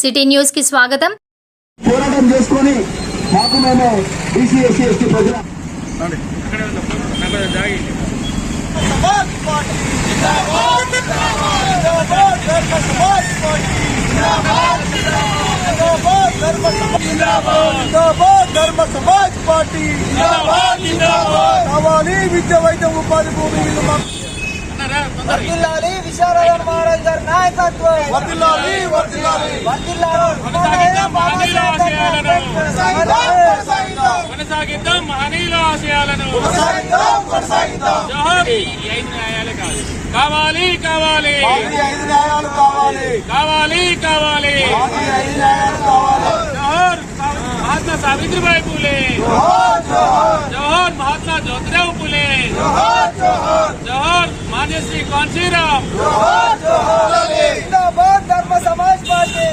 City న్యూస్కి స్వాగతం పోరాటం చేసుకొని మాకు మేము బీసీ ఎస్సీ ఎస్టీ ప్రజల ధర్మ సమాజ్ పార్టీ. కావాలి విద్య వైద్యం ఉపాధి భూమి వర్ధిల్లాలి విశారదన్ మహారాజ్ గారి నాయకత్వం వర్దిల్లాలి వర్దిల్లాలి కొనసాగిద్దాం మహనీయుల ఆశయాలను. కావాలి. కావాలి కావాలి. కావాలి. కావాలి మాకు ఈ ఐదు న్యాయాలు కావాలి. జోహార్ మహాత్మా సావిత్రిబాయి పూలే. జోహార్ మహాత్మా జ్యోతిరావు పూలే. జోహార్ జోహార్ జిందాబాద్ ధర్మ సమాజ్ పార్టీ.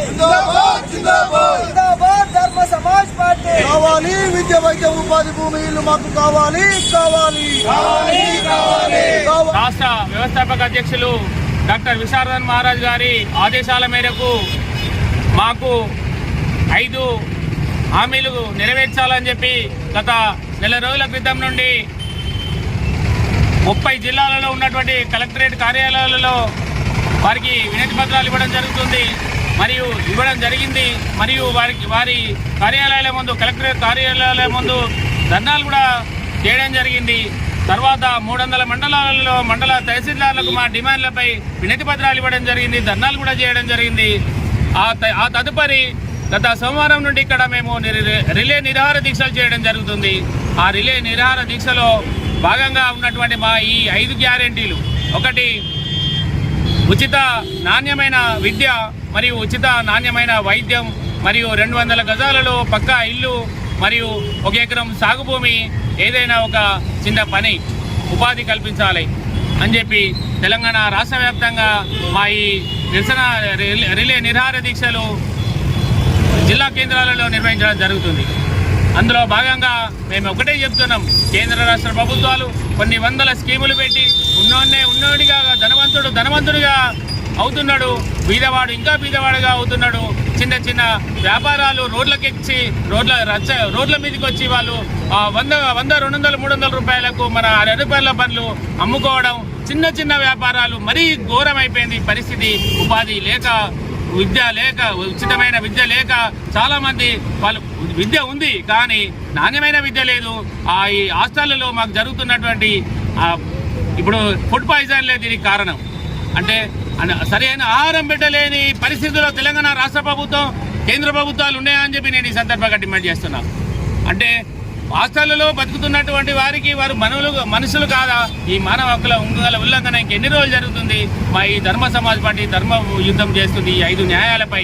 జిందాబాద్ ధర్మ సమాజ్ పార్టీ. కావాలి విద్య వైద్యం ఉపాధి భూమి ఇల్లు మాకు కావాలి కావాలి. కావాలి కావాలి. రాష్ట్ర వ్యవస్థాపక అధ్యక్షులు డాక్టర్ విశారదన్ మహారాజ్ గారి ఆదేశాల మేరకు మాకు ఐదు హామీలు నెరవేర్చాలని చెప్పి గత నెల రోజుల క్రితం నుండి ముప్పై జిల్లాలలో ఉన్నటువంటి కలెక్టరేట్ కార్యాలయాలలో వారికి వినతి పత్రాలు ఇవ్వడం జరుగుతుంది. మరియు ఇవ్వడం జరిగింది. మరియు వారికి వారి కార్యాలయాల ముందు కలెక్టరేట్ కార్యాలయాల ముందు ధర్నాలు కూడా చేయడం జరిగింది. తర్వాత మూడు వందల మండలాలలో మండల తహసీల్దార్లకు మా డిమాండ్లపై వినతి పత్రాలు ఇవ్వడం జరిగింది. ధర్నాలు కూడా చేయడం జరిగింది. ఆ త- ఆ తదుపరి గత సోమవారం నుండి ఇక్కడ మేము రిలే నిరాహార దీక్షలు చేయడం జరుగుతుంది. ఆ రిలే నిరాహార దీక్షలో భాగంగా ఉన్నటువంటి మా ఈ ఐదు గ్యారెంటీలు. ఒకటి ఉచిత నాణ్యమైన విద్య మరియు ఉచిత నాణ్యమైన వైద్యం మరియు రెండు వందల గజాలలో పక్కా ఇల్లు మరియు ఒక ఎకరం సాగు భూమి ఏదైనా ఒక చిన్న పని ఉపాధి కల్పించాలి అని చెప్పి తెలంగాణ రాష్ట్ర వ్యాప్తంగా మా ఈ నిరసన రిలే- రిలే నిరాహార దీక్షలు జిల్లా కేంద్రాలలో నిర్వహించడం జరుగుతుంది. అందులో భాగంగా మేము ఒకటే చెప్తున్నాం. కేంద్ర రాష్ట్ర ప్రభుత్వాలు కొన్ని వందల స్కీములు పెట్టి ఉన్నోన్నే ఉన్నోడిగా ధనవంతుడు ధనవంతుడిగా అవుతున్నాడు. బీదవాడు ఇంకా బీదవాడుగా అవుతున్నాడు. చిన్న చిన్న వ్యాపారాలు రోడ్లకెచ్చి రోడ్ల రచ్చ రోడ్ల మీదకి వచ్చి వాళ్ళు వంద వంద రెండు వందల మూడు వందల రూపాయలకు మన అరపల్ల రూపాయల పనులు అమ్ముకోవడం చిన్న చిన్న వ్యాపారాలు మరీ ఘోరమైపోయింది. పరిస్థితి ఉపాధి లేక విద్య లేక ఉచితమైన విద్య లేక చాలా మంది వాళ్ళు విద్య ఉంది కానీ నాణ్యమైన విద్య లేదు. ఆ ఈ హాస్టళ్ళలో మాకు జరుగుతున్నటువంటి ఇప్పుడు ఫుడ్ పాయిజన్ లేదు దీనికి కారణం. అంటే సరైన ఆహారం పెట్టలేని పరిస్థితుల్లో తెలంగాణ రాష్ట్ర ప్రభుత్వం కేంద్ర ప్రభుత్వాలు ఉన్నాయని చెప్పి నేను ఈ సందర్భంగా డిమాండ్ చేస్తున్నాను అంటే హాస్టళ్ళలో బతుకుతున్నటువంటి వారికి వారు మనవులు మనుషులు కాదా? ఈ మానవ హక్కుల ఉంగల ఉల్లంఘన ఇంకెన్ని రోజులు జరుగుతుంది? మా ఈ ధర్మ సమాజ్ పార్టీ ధర్మ యుద్ధం చేస్తుంది ఈ ఐదు న్యాయాలపై.